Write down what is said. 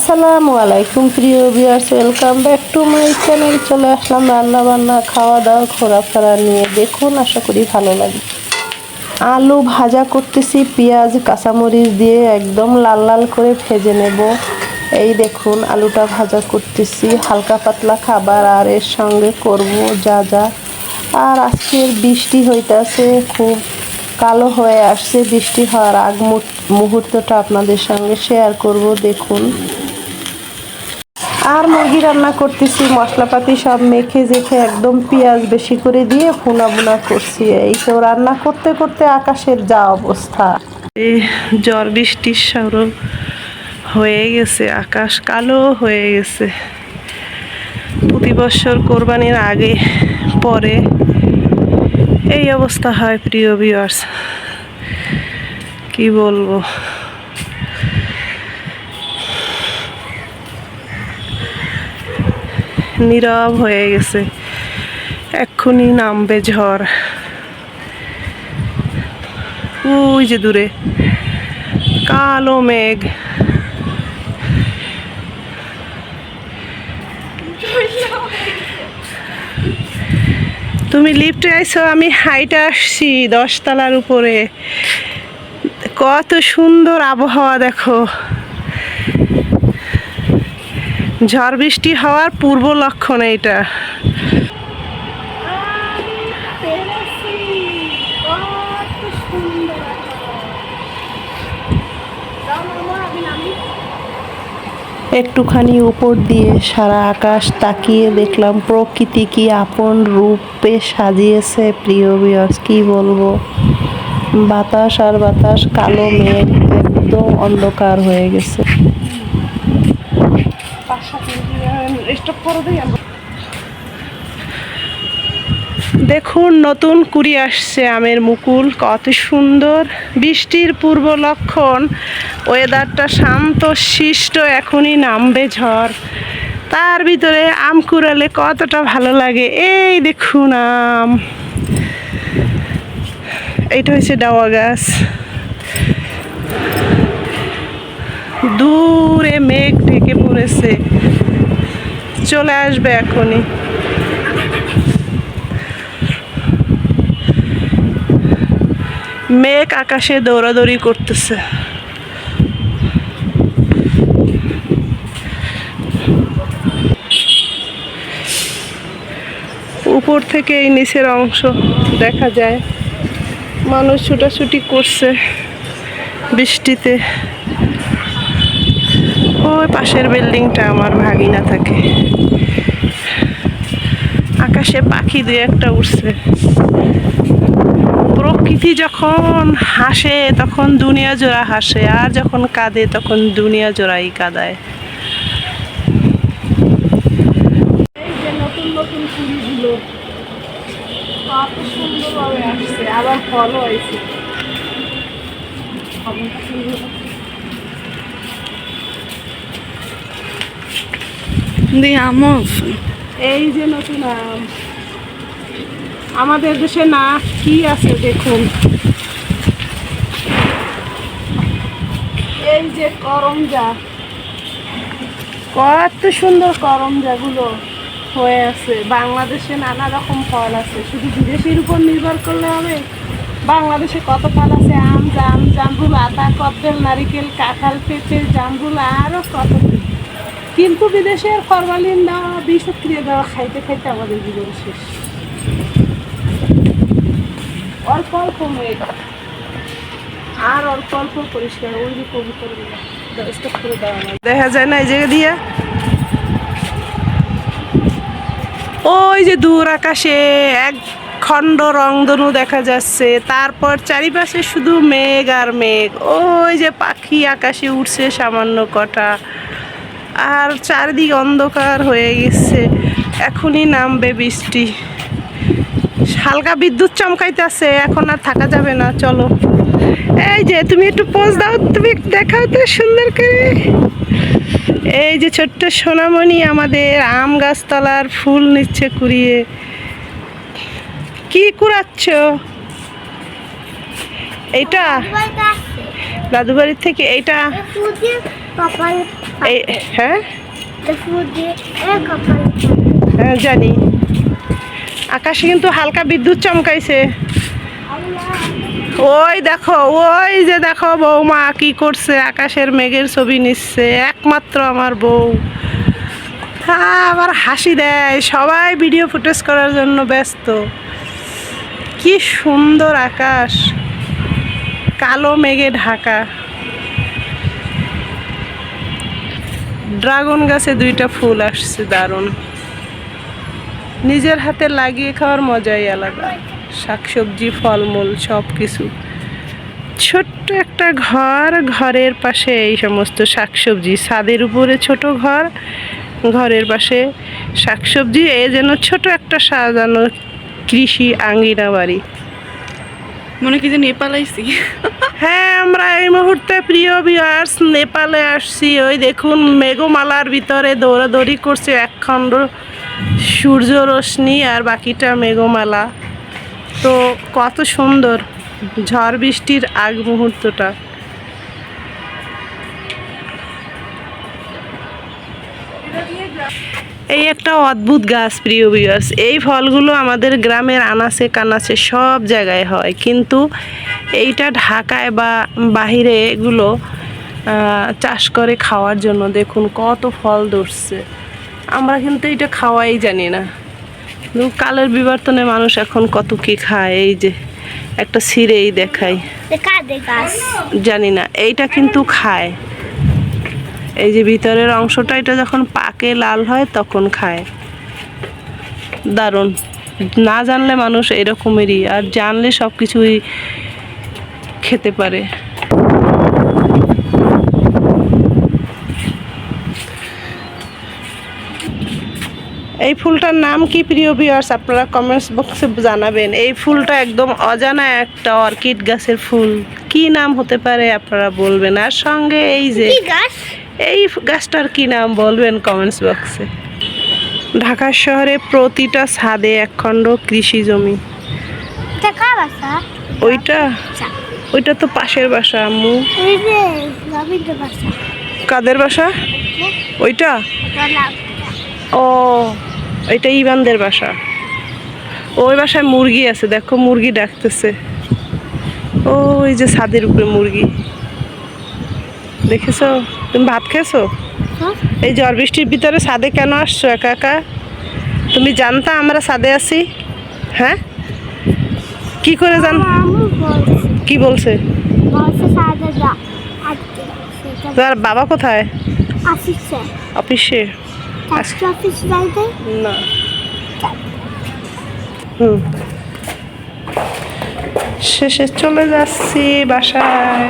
আসসালামু আলাইকুম, প্রিয় viewers welcome back to my channel চলে আসলাম রান্না বান্না খাওয়া দাওয়া ঘোরাফেরা নিয়ে। দেখুন, আশা করি ভালো লাগে। আলু ভাজা করতেছি, পেঁয়াজ, কাঁচামরিচ দিয়ে একদম লাল লাল করে ভেজে নেব। এই দেখুন, আলুটা ভাজা করতেছি। হালকা পাতলা খাবার আর এর সঙ্গে করব যা যা। আর আজকের বৃষ্টি হইতাছে, খুব কালো হয়ে আসছে বৃষ্টি হওয়ার আগ মুহূর্ত- মুহূর্তটা আপনাদের সঙ্গে শেয়ার করব। দেখুন আর মুরগি রান্না করতেছি, মশলাপাতি সব মেখে জেখে একদম পেঁয়াজ বেশি করে দিয়ে ভুনা ভুনা করছি। এই তো রান্না করতে করতে আকাশের যা অবস্থা। ঝড় বৃষ্টির সরো হয়ে গেছে, আকাশ কালো হয়ে গেছে। প্রতি বছর কোরবানির আগে, পরে এই অবস্থা হয়, প্রিয় ভিউয়ার্স কি বলব? নীরব হয়ে গেছে। এক্ষুনি নামবে ঝড়। ওই যে দূরে, কালো মেঘ। তুমি লিফটে আইছো, আমি হাইটে আসছি দশতলার উপরে। কত সুন্দর আবহাওয়া দেখো। ঝড় বৃষ্টি হওয়ার পূর্ব লক্ষণ এইটা। একটুখানি উপর দিয়ে সারা আকাশ তাকিয়ে দেখলাম, প্রকৃতি কি আপন রূপে সাজিয়েছে প্রিয় বিয়ার্স কি বলব? বাতাস আর বাতাস, কালো মেঘ, একদম অন্ধকার হয়ে গেছে। দেখুন, নতুন কুড়ি আসছে আমের মুকুল, কত সুন্দর। বৃষ্টির পূর্ব লক্ষণ ওয়েদারটা শান্ত, শিষ্ট, এখনই নামবে ঝড়। তার ভিতরে আম কুড়ালে কতটা ভালো লাগে, এই দেখুন আম। এইটা হচ্ছে ডাওয়া গাছ। দূরে মেঘ ঢেকে পড়েছে। চলে আসবে এখনই। মেঘ আকাশে দৌড়াদৌড়ি করতেছে। উপর থেকে এই নিচের অংশ দেখা যায়। মানুষ ছুটাছুটি করছে বৃষ্টিতে। ওই পাশের বিল্ডিংটা আমার ভাগিনা থাকে। আকাশে পাখি দুই একটা উঠছে প্রকৃতি যখন হাসে, তখন দুনিয়া জোড়া হাসে, আর যখন কাঁদে, তখন দুনিয়া জোড়াই কাঁদায়। এই যে নতুন এই যে নতুন, আম, আমাদের দেশে না, কি আছে দেখুন। এই যে করমজা, কত সুন্দর করমজাগুলো হয়ে আছে। বাংলাদেশে নানা রকম ফল আছে। শুধু বিদেশির উপর নির্ভর করলে হবে? বাংলাদেশে কত ফল আছে? আম, জাম, জামরুল আতা কদবেল, নারিকেল, কাঁঠাল, পেঁপে, জামরুল আরও কত। কিন্তু বিদেশের ফরমালিন দেওয়া বিষক্রিয়া দেওয়া খাইতে খাইতে আমাদের জীবন শেষ। অল্প অল্প মেঘ আর অল্প অল্প পরিষ্কার ওই যে কবুতর স্টপ করে দেওয়া দেখা যায় না এই জায়গা দিয়া? ওই যে দূর আকাশে এক খণ্ড রংধনু দেখা যাচ্ছে, তারপর চারিপাশে শুধু মেঘ আর মেঘ। ওই যে পাখি আকাশে উঠছে সামান্য কটা। আর চারিদিক অন্ধকার হয়ে গেছে। এখনই নামবে বৃষ্টি। হালকা বিদ্যুৎ চমকাইতেছে এখন আর থাকা যাবে না চলো। এই যে তুমি একটু পোজ দাও তুমি দেখাও তো সুন্দর করে। এই যে ছোট্ট সোনামণি আমাদের আম গাছতলার ফুল নিচ্ছে কুড়িয়ে। কি কুড়াচ্ছ? এইটা? দাদু বাড়ির থেকে এইটা? এই হ্যাঁ? হ্যাঁ জানি। আকাশে কিন্তু হালকা বিদ্যুৎ চমকাইছে। ওই দেখো ওই যে দেখো বৌমা কি করছে আকাশের মেঘের ছবি নিচ্ছে একমাত্র আমার বউ। আবার হাসি দেয় সবাই ভিডিও ফুটেজ করার জন্য ব্যস্ত। কি সুন্দর আকাশ কালো মেঘে ঢাকা। ড্রাগন গাছে দুইটা ফুল আসছে দারুণ। নিজের হাতে লাগিয়ে খাওয়ার মজাই আলাদা। শাকসবজি, ফলমূল সব কিছু ছোট্ট একটা ঘর, ঘরের পাশে এই সমস্ত শাকসবজি। ছাদের উপরে ছোট ঘর, ঘরের পাশে শাকসবজি। এ যেন ছোট একটা সাজানো কৃষি আঙ্গিনা বাড়ি মনে কি যে নেপাল আইসি হ্যাঁ আমরা এই মুহূর্তে প্রিয় ভিউয়ার্স নেপালে আসছি। ওই দেখুন মেঘমালার ভিতরে দৌড়াদৌড়ি করছে একখণ্ড সূর্য রশ্মি আর বাকিটা মেঘমালা। তো কত সুন্দর ঝড় বৃষ্টির আগ মুহূর্তটা। এই একটা অদ্ভুত গাছ প্রিয় ভিউয়ার্স এই ফলগুলো আমাদের গ্রামের আনাচে কানাচে সব জায়গায় হয়। কিন্তু এইটা ঢাকায় বা বাহিরে এগুলো চাষ করে খাওয়ার জন্য দেখুন কত ফল ধরছে। আমরা কিন্তু এটা খাওয়াই জানি না। কালের বিবর্তনে মানুষ এখন কত কি খায় এই যে একটা সিরেই দেখাই। গাছ জানি না এইটা কিন্তু খায়। এই যে ভিতরের অংশটা, এটা যখন পাকে লাল হয় তখন খায়। দারুণ। না জানলে মানুষ এরকমেরই, আর জানলে সব কিছুই খেতে পারে। এই ফুলটার নাম কি প্রিয় ভিউয়ার্স আপনারা কমেন্টস বক্সে জানাবেন। এই ফুলটা একদম অজানা একটা অর্কিড গাছের ফুল। কি নাম হতে পারে আপনারা বলবেন? আর সঙ্গে এই যে গাছ? এই গাছটার কি নাম বলবেন কমেন্টস বক্সে ঢাকা শহরে প্রতিটা ছাদে একখণ্ড কৃষি জমি। কার বাসা? ওইটা? ওইটা তো পাশের বাসা আম্মু। এই যে রবীন্দ্র বাসা। কাদের বাসা? ওইটা? ও এটা ইবানদের বাসা। ওই বাসায় মুরগি আছে দেখো মুরগি ডাকতেছে। ও ওই যে ছাদের উপরে মুরগি। দেখেছ? তুমি ভাত খেয়েছো? হ্যাঁ? এই ঝড় বৃষ্টির ভিতরে সাদে কেন আসছো একা একা? তুমি জানতা আমরা সাদে আছি? হ্যাঁ? কি করে জান কি বলছে? তার বাবা কোথায়? অফিসে। না। হুম। শেষে চলে যাচ্ছি বাসায়।